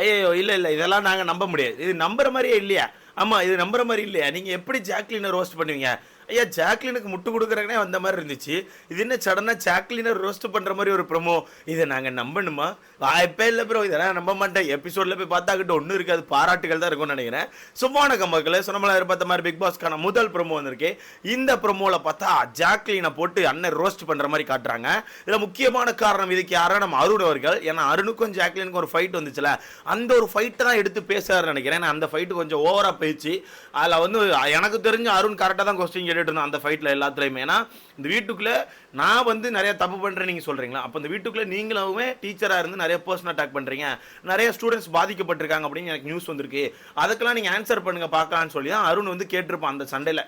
ஐயோ இல்லை இல்லை இதெல்லாம் நாங்கள் நம்ப முடியாது. இது நம்புற மாதிரியே இல்லையா? ஆமாம் இது நம்புற மாதிரி இல்லையா? நீங்கள் எப்படி ஜாக்லினை ரோஸ்ட் பண்ணுவீங்க? ஐயா ஜாக்லினுக்கு முட்டு கொடுக்குறாங்கன்னே வந்த மாதிரி இருந்துச்சு. இது என்ன சடனாக ஜாக்லினை ரோஸ்ட் பண்ணுற மாதிரி ஒரு ப்ரொமோ இதை நாங்கள் நம்பணுமா? வாய்ப்பே இல்லை ப்ரோ இதெல்லாம் நம்ப மாட்டேன். எபிசோடில் போய் பார்த்தாக்கிட்ட ஒன்றும் இருக்காது. பாராட்டுகள் தான் இருக்கும்னு நினைக்கிறேன். சும்மான கம்பக்கில் சுனமலா பார்த்த மாதிரி பிக் பாஸ்க்கான முதல் ப்ரொமோ வந்திருக்கு. இந்த ப்ரொமோவில் பார்த்தா ஜாக்லினை போட்டு அண்ணன் ரோஸ்ட் பண்ணுற மாதிரி காட்டுறாங்க. இதில் முக்கியமான காரணம் இதுக்கு யாரா நம்ம அருண் அவர்கள். ஏன்னா அருணுக்கும் ஜாக்லினுக்கும் ஒரு ஃபைட் வந்துச்சுல. அந்த ஒரு ஃபைட்டை தான் எடுத்து பேசுறாரு நினைக்கிறேன். அந்த ஃபைட்டு கொஞ்சம் ஓவராக போயிடுச்சு. அதில் வந்து எனக்கு தெரிஞ்ச அருண் கரெக்டாக தான் கொஸ்டின் கேட்டுட்டு இருந்தோம் அந்த ஃபைட்டில் எல்லாத்துலேயுமே. ஏன்னா இந்த வீட்டுக்குள்ளே நான் வந்து நிறைய தப்பு பண்ணுறேன் நீங்கள் சொல்கிறீங்களா அப்போ இந்த வீட்டுக்குள்ளே நீங்களாகவே டீச்சராக இருந்து நிறைய பர்சன் அட்டாக் பண்ணுறீங்க நிறைய ஸ்டூடெண்ட்ஸ் பாதிக்கப்பட்டிருக்காங்க அப்படின்னு எனக்கு நியூஸ் வந்திருக்கு. அதுக்கெல்லாம் நீங்கள் ஆன்சர் பண்ணுங்க பார்க்கலான்னு சொல்லி தான் அருண் வந்து கேட்டிருப்பான் அந்த சண்டையில்.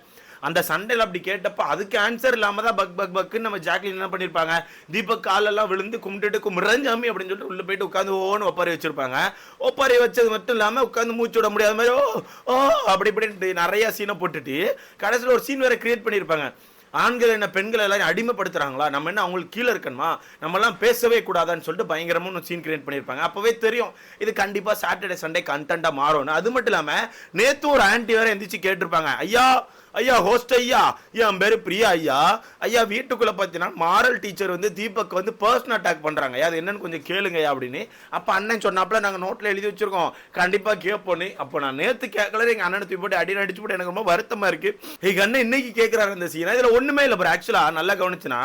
அந்த சண்டையில் அப்படி கேட்டப்ப அதுக்கு ஆன்சர் இல்லாமல் தான் பக் பக் பக்குன்னு நம்ம ஜாக்லின் என்ன பண்ணியிருப்பாங்க தீபக் காலெல்லாம் விழுந்து கும்பிட்டுட்டு கும்பிட்றஞ்சாமி அப்படின்னு சொல்லிட்டு உள்ள போயிட்டு உட்காந்து ஓன்னு ஒப்பாரி வச்சிருப்பாங்க. ஒப்பாரி வச்சது மட்டும் இல்லாமல் உட்காந்து மூச்சு விட முடியாத மாதிரி ஓ ஓ அப்படி இப்படின்ட்டு நிறைய சீனை போட்டுட்டு கடைசியில் ஒரு சீன் வேற கிரியேட் பண்ணியிருப்பாங்க ஆண்கள் என்ன பெண்கள் எல்லாரும் அடிமைப்படுத்துறாங்களா? நம்ம என்ன அவங்களுக்கு கீழே இருக்கணுமா? நம்மலாம் பேசவே கூடாதான்னு சொல்லிட்டு பயங்கரமான சீன் கிரியேட் பண்ணியிருப்பாங்க. அப்போவே தெரியும் இது கண்டிப்பாக சாட்டர்டே சண்டே கண்டென்ட்டாக மாறும்னு. அது மட்டும் இல்லாமல் நேற்று ஒரு ஆன்ட்டி வேறு எந்திரிச்சு கேட்டிருப்பாங்க ஐயா ஐயா ஹோஸ்ட் ஐயா என் பேர் பிரியா ஐயா. ஐயா வீட்டுக்குள்ளே பார்த்தீங்கன்னா மாரல் டீச்சர் வந்து தீபக் வந்து பர்சனல் அட்டாக் பண்ணுறாங்க ஐயா அது என்னன்னு கொஞ்சம் கேளுங்கய்யா அப்படின்னு. அப்போ அண்ணன் சொன்னாப்புல நாங்கள் நோட்டில் எழுதி வச்சிருக்கோம். கண்டிப்பாக கேட்போன்னு அப்போ நான் நேற்று கேட்கல எங்கள் அண்ணனை தூக்கி போட்டு அடி நடிச்சு போட்டு எனக்கு ரொம்ப வருத்தமாக இருக்குது எங்கள் அண்ணன் இன்னைக்கு கேட்குறாரு இந்த சீனா இதில் ஒன்றுமே இல்லை அப்புறம் ஆக்சுவலாக நல்லா கவனிச்சுன்னா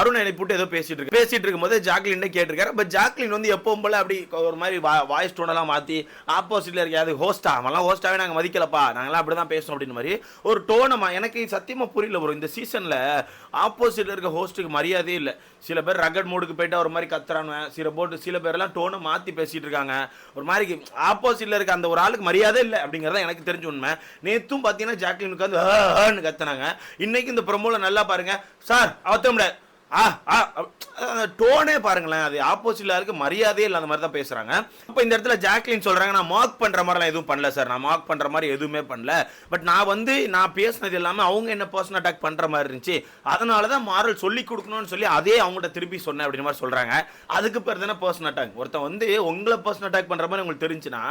அருண் என்னை போட்டு ஏதோ பேசிட்டு இருக்கு பேசிட்டு இருக்கும்போது ஜாக்லின் கேட்டிருக்காரு. பட் ஜாக்லின் வந்து எப்பவும் போல அப்படி ஒரு மாதிரி வாய்ஸ் டோனெல்லாம் மாற்றி ஆப்போசிட்டில் இருக்காது ஹோஸ்டா அவன்லாம் ஹோஸ்டாவே நாங்கள் மதிக்கலப்பா. நாங்களாம் அப்படிதான் பேசணும் அப்படின்னு மாதிரி ஒரு நம்ம எனக்கு சத்தியமாக புரியல ப்ரோ இந்த சீசன்ல ஆப்போசிட்ல இருக்க ஹோஸ்ட்டுக்கு மரியாதையே இல்லை. சில பேர் ரகட் மோடுக்கு போயிட்டு ஒரு மாதிரி கத்துறானுவன் சில போட்டு சில பேர்லாம் டோனை மாத்தி பேசிட்டு இருக்காங்க. ஒரு மாதிரி ஆப்போசிட்ல இருக்க அந்த ஒரு ஆளுக்கு மரியாதை இல்லை அப்படிங்கறத எனக்கு தெரிஞ்ச உண்மை. நேத்தும் பாத்தீங்கன்னா ஜாக்லின் உட்காந்து கத்துனாங்க. இன்னைக்கு இந்த ப்ரொமோல நல்லா பாருங்க. சார் அவத்த முடியாது ஆ ஆ டோனே பாருங்களேன். அது ஆப்போசிட்ல இருக்கு மரியாதையே இல்லாத மாதிரி தான் பேசுறாங்க. அப்போ இந்த இடத்துல ஜாக்லின் சொல்றாங்க நான் மார்க் பண்ற மாதிரிலாம் எதுவும் பண்ணல சார் நான் மார்க் பண்ற மாதிரி எதுவுமே பண்ணல. பட் நான் வந்து நான் பேசினது எல்லாமே அவங்க என்ன பர்சனல் அட்டாக் பண்ற மாதிரி இருந்துச்சு. அதனால தான் மாரல் சொல்லி கொடுக்கணும்னு சொல்லி அதே அவங்கள்ட்ட திருப்பி சொன்னேன் அப்படின்ற மாதிரி சொல்றாங்க. அதுக்கு பேர் தானே பர்சன் அட்டாக் ஒருத்தன் வந்து உங்களை பர்சன் அட்டாக் பண்ற மாதிரி உங்களுக்கு தெரிஞ்சுன்னா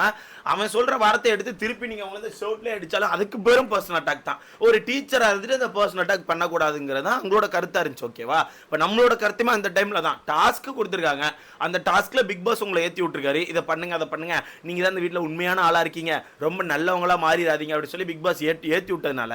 அவன் சொல்ற வார்த்தை எடுத்து திருப்பி நீங்க அவங்க வந்து ஷோட்லேயே அடிச்சாலும் அதுக்கு பேரும் பர்சனல் அட்டாக் தான். ஒரு டீச்சராக இருந்துட்டு அந்த பர்சன் அட்டாக் பண்ணக்கூடாதுங்கிறது தான் உங்களோட கருத்தா இருந்துச்சு ஓகேவா இப்போ நம்மளோட கருத்துமே அந்த டைமில் தான். டாஸ்க் கொடுத்துருக்காங்க. அந்த டாஸ்க்கில் பிக் பாஸ் உங்களை ஏற்றி விட்டுருக்காரு. இதை பண்ணுங்க அதை பண்ணுங்க. நீங்கள் தான் இந்த வீட்டில் உண்மையான ஆளாக இருக்கீங்க. ரொம்ப நல்லவங்களா மாறிடாதீங்க அப்படின்னு சொல்லி பிக் பாஸ் ஏற்றி ஏற்றி விட்டதுனால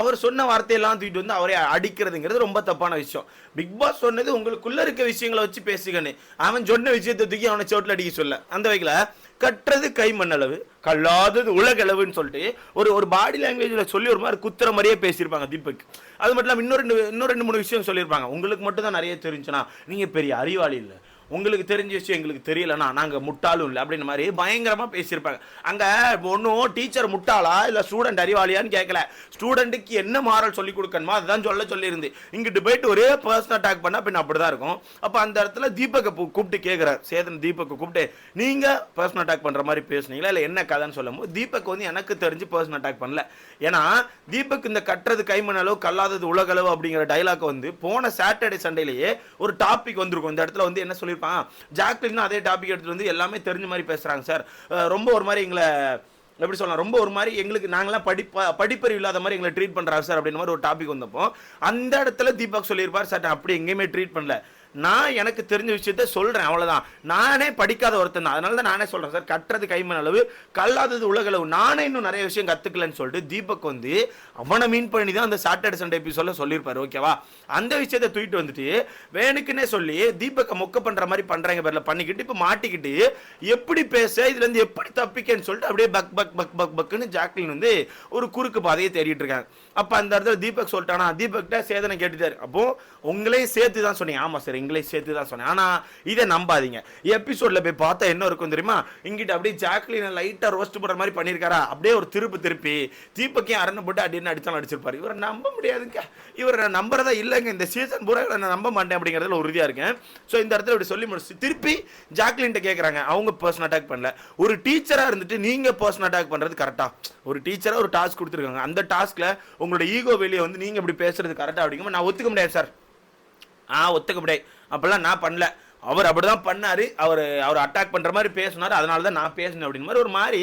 அவர் சொன்ன வார்த்தையெல்லாம் தூக்கிட்டு வந்து அவரை அடிக்கிறதுங்கிறது ரொம்ப தப்பான விஷயம். பிக் பாஸ் சொன்னது உங்களுக்குள்ளே இருக்க விஷயங்களை வச்சு பேசுகன்னு அவன் சொன்ன விஷயத்தை தூக்கி அவனை சோட்டில் அடிக்க சொல்ல. அந்த வகையில் கட்டுறது கை மண்ணளவு கல்லாதது உலகளவுன்னு சொல்லிட்டு ஒரு ஒரு பாடி லாங்குவேஜில் சொல்லி ஒரு மாதிரி குத்துற மாதிரியே பேசியிருப்பாங்க தீபக். அது மட்டும் இல்லாமல் இன்னொரு ரெண்டு இன்னும் ரெண்டு மூணு விஷயம் சொல்லியிருப்பாங்க. உங்களுக்கு மட்டும் தான் நிறைய தெரிஞ்சுனா நீங்கள் பெரிய அறிவாளி இல்லை. உங்களுக்கு தெரிஞ்ச விஷயம் எங்களுக்கு தெரியலனா நாங்கள் முட்டாளும் இல்லை அப்படின்னு மாதிரி பயங்கரமாக பேசியிருப்பாங்க. அங்கே ஒன்றும் டீச்சர் முட்டாளா இல்லை ஸ்டூடெண்ட் அறிவாளியான்னு கேட்கல ஸ்டூடெண்ட்டுக்கு என்ன மாரல் சொல்லி கொடுக்கணுமோ அதுதான் சொல்ல சொல்லியிருந்து. இங்கிட்டு போயிட்டு ஒரே பர்சன் அட்டாக் பண்ணால் பின் அப்படி தான் இருக்கும். அப்போ அந்த இடத்துல தீபக்கை கூப்பிட்டு கேட்குறாரு சேதன் தீபக்கை கூப்பிட்டு நீங்கள் பர்சனல் அட்டாக் பண்ணுற மாதிரி பேசுனீங்களா? இல்லை என்ன கதைன்னு சொல்லும்போது தீபக் வந்து எனக்கு தெரிஞ்சு பர்சனல் அட்டாக் பண்ணல. ஏன்னா தீபக் இந்த கட்டுறது கைமண் அளவு கல்லாதது உலகளவு அப்படிங்கிற டைலாக் வந்து போன சாட்டர்டே சண்டேலேயே ஒரு டாபிக் வந்திருக்கும். இந்த இடத்துல வந்து என்ன சொல்லியிருப்பான் ஜாக்லின் அதே டாபிக் எடுத்துட்டு வந்து எல்லாமே தெரிஞ்ச மாதிரி பேசுறாங்க சார். ரொம்ப ஒரு மாதிரி எங்களை எப்படி சொல்லலாம் ரொம்ப ஒரு மாதிரி எங்களுக்கு நாங்களாம் படிப்பா படிப்பறிவு இல்லாத மாதிரி எங்களை ட்ரீட் பண்றாங்க சார் அப்படின்ற மாதிரி ஒரு டாபிக் வந்தப்போ. அந்த இடத்துல தீபக் சொல்லியிருப்பார் சார் அப்படி எங்கேயுமே ட்ரீட் பண்ணல. நான் எனக்கு தெரிஞ்ச விஷயத்த சொல்கிறேன் அவ்வளோதான் நானே படிக்காத ஒருத்தன் தான். அதனால தான் நானே சொல்கிறேன் சார் கட்டுறது கைமண் அளவு கல்லாதது உலகளவு நானே இன்னும் நிறைய விஷயம் கற்றுக்கலன்னு சொல்லிட்டு தீபக் வந்து அவனை மீன் பண்ணி தான் அந்த சாட்டர்டே சண்டே எபிசோட சொல்லியிருப்பாரு ஓகேவா அந்த விஷயத்தை தூக்கிட்டு வந்துட்டு வேணுக்குன்னே சொல்லி தீபக்கை மொக்க பண்ணுற மாதிரி பண்ணுறாங்க பேரில் பண்ணிக்கிட்டு இப்போ மாட்டிக்கிட்டு எப்படி பேச இதுலேருந்து எப்படி தப்பிக்கன்னு சொல்லிட்டு அப்படியே பக் பக் பக் பக் பக்குன்னு ஜாக்லின் வந்து ஒரு குறுக்கு பாதையை தேடிட்டு இருக்காங்க. அப்போ அந்த இடத்துல தீபக் சொல்லிட்டானா? தீபக்கிட்ட சேதனை கேட்டுட்டாரு. அப்போ உங்களையும் சேர்த்து தான் சொன்னீங்க. ஆமாம் சார் எங்களையும் சேர்த்து தான் சொன்னேன். ஆனால் இதை நம்பாதீங்க. எபிசோடில் போய் பார்த்தா என்ன இருக்கும் தெரியுமா? இங்கிட்ட அப்படியே ஜாக்லினை லைட்டாக ரோஸ்ட் போடுற மாதிரி பண்ணியிருக்காரா? அப்படியே ஒரு திருப்பு திருப்பி தீபக்கையும் அரணை போட்டு அடின்னு அடித்தாலும் அடிச்சிருப்பாரு. இவரை நம்ப முடியாதுங்க. இவரை நான் நம்புறதா இல்லைங்க. இந்த சீசன் பூரா நான் நம்ப மாட்டேன் அப்படிங்கிறதுல உறுதியாக இருக்கேன். ஸோ இந்த இடத்துல இப்படி சொல்லி முடிச்சு திருப்பி ஜாக்லின்ட்ட கேட்குறாங்க அவங்க பர்சன் அட்டாக் பண்ணல. ஒரு டீச்சராக இருந்துட்டு நீங்கள் பர்சன் அட்டாக் பண்ணுறது கரெக்டாக ஒரு டீச்சராக ஒரு டாஸ்க் கொடுத்துருக்காங்க. அந்த டாஸ்க்கில் உங்களோட ஈகோ வெளியே வந்து நீங்கள் இப்படி பேசுறது கரெக்டாக அப்படிங்கும்போது நான் ஒத்துக்க முடியாது சார் ஆ ஒத்துக்க முடியாது. அப்போல்லாம் நான் பண்ணல. அவர் அப்படி தான் பண்ணார். அவர் அவர் அட்டாக் பண்ணுற மாதிரி பேசினார். அதனால தான் நான் பேசினேன் அப்படின்னு மாதிரி ஒரு மாதிரி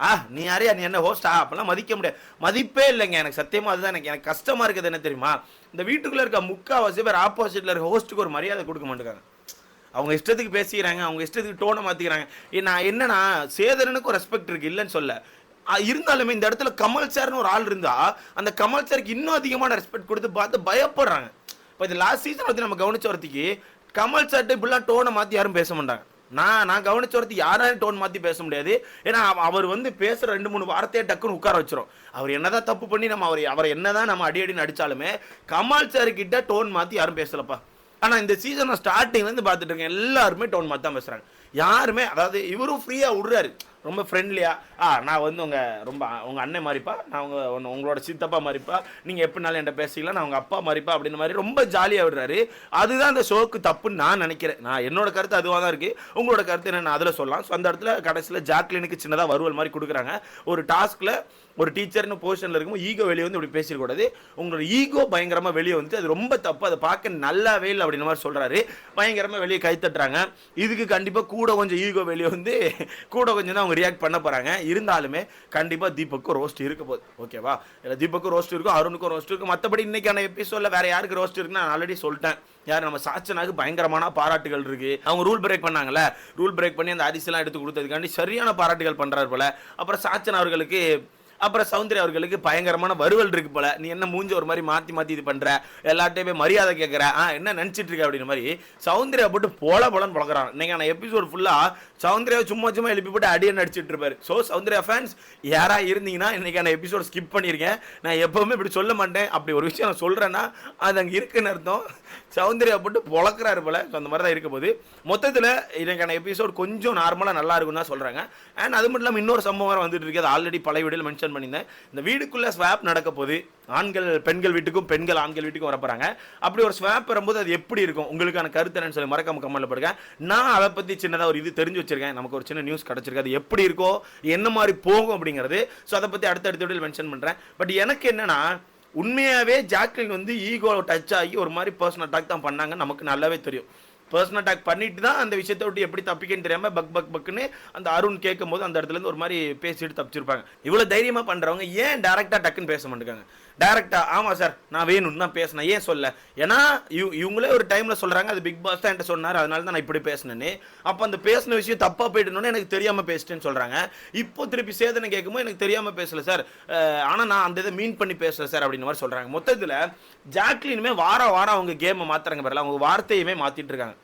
ஆ நீ யாரையா நீ என்ன ஹோஸ்டா அப்பெல்லாம் மதிக்க முடியாது. மதிப்பே இல்லைங்க. எனக்கு சத்தியமாக அதுதான். எனக்கு எனக்கு கஷ்டமாக இருக்குது. என்ன தெரியுமா? இந்த வீட்டுக்குள்ளே இருக்க முக்காவாசி பேர் ஆப்போசிட்டில் இருக்க ஹோஸ்ட்டுக்கு ஒரு மரியாதை கொடுக்க மாட்டேங்காங்க அவங்க இஷ்டத்துக்கு பேசிக்கிறாங்க. அவங்க இஷ்டத்துக்கு டோனை மாற்றிக்கிறாங்க ஏ, நான் என்னன்னா சேதனனுக்கு ஒரு ரெஸ்பெக்ட் இருக்குது இல்லைன்னு சொல்ல. இருந்தாலுமே இந்த இடத்துல கமல் சார்னு ஒரு ஆள் இருந்தா அந்த கமல் சாருக்கு இன்னும் அதிகமான ரெஸ்பெக்ட் கொடுத்து பார்த்து பயப்படுறாங்க. இப்போ இது லாஸ்ட் சீசன் பற்றி நம்ம கவனிச்ச வரத்துக்கு கமல் சார்ட்டு இப்படிலாம் டோனை மாற்றி யாரும் பேச மாட்டாங்க. நான் நான் கவனிச்ச வரத்து யாராலும் டோன் மாற்றி பேச முடியாது. ஏன்னா அவ- அவர் வந்து பேசுகிற ரெண்டு மூணு வார்த்தையை டக்குன்னு உட்கார வச்சிரும். அவர் என்னதான் தப்பு பண்ணி நம்ம அவர் அவரை என்னதான் நம்ம அடி அடின்னு அடிச்சாலுமே கமல் சார்கிட்ட டோன் மாற்றி யாரும் பேசலப்பா. ஆனால் இந்த சீசனை ஸ்டார்டிங்லேருந்து பார்த்துட்டு இருக்கேன். எல்லாருமே டோன் மாற்றி தான் பேசுகிறாங்க யாருமே அதாவது இவரும் ஃப்ரீயாக விடுறாரு. ரொம்ப ஃப்ரெண்ட்லியாக ஆ நான் வந்து உங்கள் ரொம்ப உங்கள் அண்ணன் மாதிரிப்பா நான் உங்கள் ஒன்று உங்களோட சித்தப்பா மாதிரிப்பா நீங்கள் எப்படினாலும் என்கிட்ட பேசிக்கலாம் நான் உங்கள் அப்பா மாதிரிப்பா அப்படின்னு மாதிரி ரொம்ப ஜாலியாக விடுறாரு. அதுதான் அந்த ஷோக்கு தப்புன்னு நான் நினைக்கிறேன். நான் என்னோட கருத்து அதுவாக தான் இருக்குது உங்களோட கருத்து என்ன நான் அதில் சொல்லலாம். ஸோ அந்த இடத்துல கடைசியில் ஜாக்லினுக்கு சின்னதாக வருவல் மாதிரி கொடுக்குறாங்க. ஒரு டாஸ்கில் ஒரு டீச்சர்னு பொசிஷனில் இருக்கும்போது ஈகோ வெளியே வந்து இப்படி பேசிடக்கூடாது. உங்களோட ஈகோ பயங்கரமாக வெளியே வந்து அது ரொம்ப தப்பு. அதை பார்க்க நல்லாவே இல்லை அப்படின்ற மாதிரி சொல்கிறாரு பயங்கரமாக வெளியே கை தட்டுறாங்க. இதுக்கு கண்டிப்பாக கூட கொஞ்சம் ஈகோ வெளியே வந்து கூட கொஞ்சம் தான் அவங்க ரியாக்ட் பண்ண போகிறாங்க இருந்தாலுமே கண்டிப்பாக தீபக்கும் ரோஸ்ட் இருக்க போகுது ஓகேவா இல்லை தீபக்கும் ரோஸ்ட் இருக்கும் அருணுக்கும் ரோஸ்ட் இருக்கும் மற்றபடி இன்னைக்கான எபிசோடில் வேறு யாருக்கு ரோஸ்ட் இருக்குன்னு நான் ஆல்ரெடி சொல்லிட்டேன். யார்? நம்ம சாச்சனாக்கு பயங்கரமான பாராட்டுகள் இருக்கு. அவங்க ரூல் பிரேக் பண்ணாங்கல்ல? ரூல் பிரேக் பண்ணி அந்த அரிசிலாம் எடுத்து கொடுத்ததுக்காண்டி சரியான பாராட்டுகள் பண்ணுறாரு போல. அப்புறம் சாச்சன் அவர்களுக்கு அப்புறம் சௌந்தர்யா அவர்களுக்கு பயங்கரமான வறுவல் இருக்கு போல. நீ என்ன மூஞ்ச ஒரு மாதிரி மாத்தி மாத்தி இது பண்ற? எல்லார்ட்டையும் போய் மரியாதை கேட்கற ஆ என்ன நினைச்சிட்டு இருக்க அப்படின்ற மாதிரி சௌந்தர்யா போட்டு போல போலன்னு பழகிறான் இன்னைக்கான எபிசோட் ஃபுல்லா சௌந்தர்யா சும்மா சும்மா எழுப்பி போட்டு அடியே நடிச்சிட்டு இருப்பாரு. ஸோ சௌந்தர்யா ஃபேன்ஸ் யாரா இருந்தீங்கன்னா இன்னைக்கான எபிசோட் ஸ்கிப் பண்ணியிருக்கேன் நான் எப்பவுமே இப்படி சொல்ல மாட்டேன். அப்படி ஒரு விஷயம் நான் சொல்றேன்னா அது அங்கே இருக்குன்னு அர்த்தம். சௌந்தர்யா போட்டு பொழக்கிறாரு போல. ஸோ அந்த மாதிரி தான் இருக்க போகுது. மொத்தத்தில் இன்னைக்கான எபிசோட் கொஞ்சம் நார்மலாக நல்லா இருக்கும்னு தான் சொல்கிறாங்க அண்ட் அது மட்டும் இல்லாமல் இன்னொரு சம்பவம் வந்துட்டு இருக்கு. அது ஆல்ரெடி பழைய வீடியோவில் மென்ஷன் பண்ணியிருந்தேன். இந்த வீடுக்குள்ளே ஸ்வாப் நடக்க போகுது. ஆண்கள் பெண்கள் வீட்டுக்கும் பெண்கள் ஆண்கள் வீட்டுக்கும் வர அப்படி ஒரு ஸ்வாப் வரும்போது அது எப்படி இருக்கும்? உங்களுக்கான கருத்து என்னன்னு சொல்லி மறக்காம கமெண்ட்ல போடுங்க. நான் அதை பத்தி சின்னதாக ஒரு இது தெரிஞ்சு வச்சிருக்கேன். நமக்கு ஒரு சின்ன நியூஸ் கிடைச்சிருக்கு. அது எப்படி இருக்கோ என்ன மாதிரி போகும் அப்படிங்கிறது. ஸோ அதை பத்தி அடுத்த அடுத்த மென்ஷன் பண்றேன். பட் எனக்கு என்னன்னா உண்மையாவே ஜாக்லின் வந்து ஈகோ டச் ஆகி ஒரு மாதிரி பர்சனல் அட்டாக் தான் பண்ணாங்க நமக்கு நல்லாவே தெரியும். பர்சனல் அட்டாக் பண்ணிட்டு தான் அந்த விஷயத்தை விட்டு எப்படி தப்பிக்கன்னு தெரியாமல் பக் பக் பக்குன்னு அந்த அருண் கேட்கும் போது அந்த இடத்துல இருந்து ஒரு மாதிரி பேசிட்டு தப்பிச்சிருப்பாங்க. இவ்வளவு தைரியமா பண்றவங்க ஏன் டேரெக்டாக டக்குன்னு பேச மாட்டேங்காங்க? டைரக்டா ஆமா சார் நான் வேணும்னு தான் பேசினேன். ஏன் சொல்ல? ஏன்னா இவங்களே ஒரு டைம்ல சொல்றாங்க அது பிக் பாஸ் தான் என்கிட்ட சொன்னார் அதனால தான் நான் இப்படி பேசினேன்னு. அப்போ அந்த பேசின விஷயம் தப்பா போயிட்டணும்னு எனக்கு தெரியாம பேசிட்டேன்னு சொல்றாங்க. இப்போ திருப்பி சேதனை கேட்கும்போது எனக்கு தெரியாம பேசல சார் ஆனால் ஆனா நான் அந்த இதை மீன் பண்ணி பேசல சார் அப்படின்னு மாதிரி சொல்றாங்க. மொத்தத்தில் ஜாக்லினுமே வாரம் வாரம் அவங்க கேமை மாத்துறாங்க பாருல அவங்க வார்த்தையுமே மாத்திட்டு இருக்காங்க.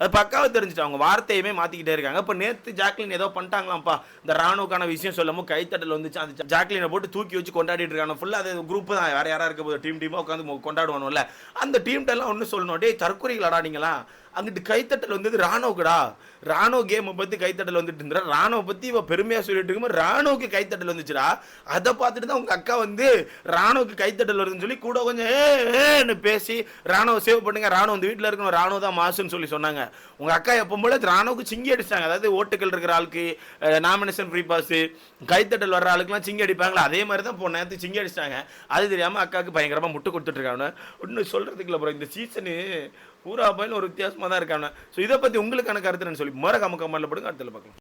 அது பக்காவை தெரிஞ்சுட்டு அவங்க வார்த்தையுமே மாத்திக்கிட்டே இருக்காங்க. இப்போ நேற்று ஜாக்லின் ஏதோ பண்ணிட்டாங்களாம்ப்பா. இந்த ராணுவுக்கான விஷயம் சொல்லவும் கைத்தட்டல் வந்துச்சு. அந்த ஜாக்லினை போட்டு தூக்கி வச்சு கொண்டாடிட்டு இருக்காங்க. ஃபுல்லாக அது குரூப் தான். வேறு யாரா இருக்க போது டீம் டீமாக உட்காந்து கொண்டாடுவானும்ல அந்த டீம் எல்லாம் ஒன்று சொல்லணும். டே தற்கொலைகளாடா நீங்களா அங்கிட்டு கைத்தட்டல் வந்தது ராணுவுக்குடா. ராணுவ கேமை பற்றி கைத்தட்டல் வந்துட்டு இருந்தா ராணுவ பற்றி இவ பெருமையாக சொல்லிட்டு இருக்கும்போது ராணுவுக்கு கைத்தட்டல் வந்துச்சுடா. அதை பார்த்துட்டு தான் உங்க அக்கா வந்து ராணுவுக்கு கைத்தட்டல் வருதுன்னு சொல்லி கூட கொஞ்சம் ஏன்னு பேசி ராணுவ சேவ் பண்ணுங்க. ராணுவ வந்து வீட்டில் இருக்கணும். ராணுவ தான் மாசுன்னு சொல்லி சொன்னாங்க. உங்க அக்கா எப்போ போல ராணுவுக்கு சிங்கி அடிச்சாங்க அதாவது ஓட்டுகள் இருக்கிற ஆளுக்கு நாமினேஷன் ஃப்ரீ பாஸ் கைத்தட்டல் வர்ற ஆளுக்குலாம் சிங்கி அடிப்பாங்களா? அதே மாதிரி தான் போன நேரத்துக்கு சிங்கி அடிச்சாங்க அது தெரியாமல் அக்காவுக்கு பயங்கரமாக முட்டு கொடுத்துட்டு இருக்காங்க. சொல்கிறதுக்குள்ள சொல்றதுக்கு இந்த சீசனு பூரா பயில ஒரு வித்தியாசமாக தான் இருக்காங்க. ஸோ இதை பற்றி உங்களுக்கான கருத்து என்னன்னு சொல்லி மறக்காம கமெண்ட்ல போடுங்க. அடுத்த பார்க்கலாம்.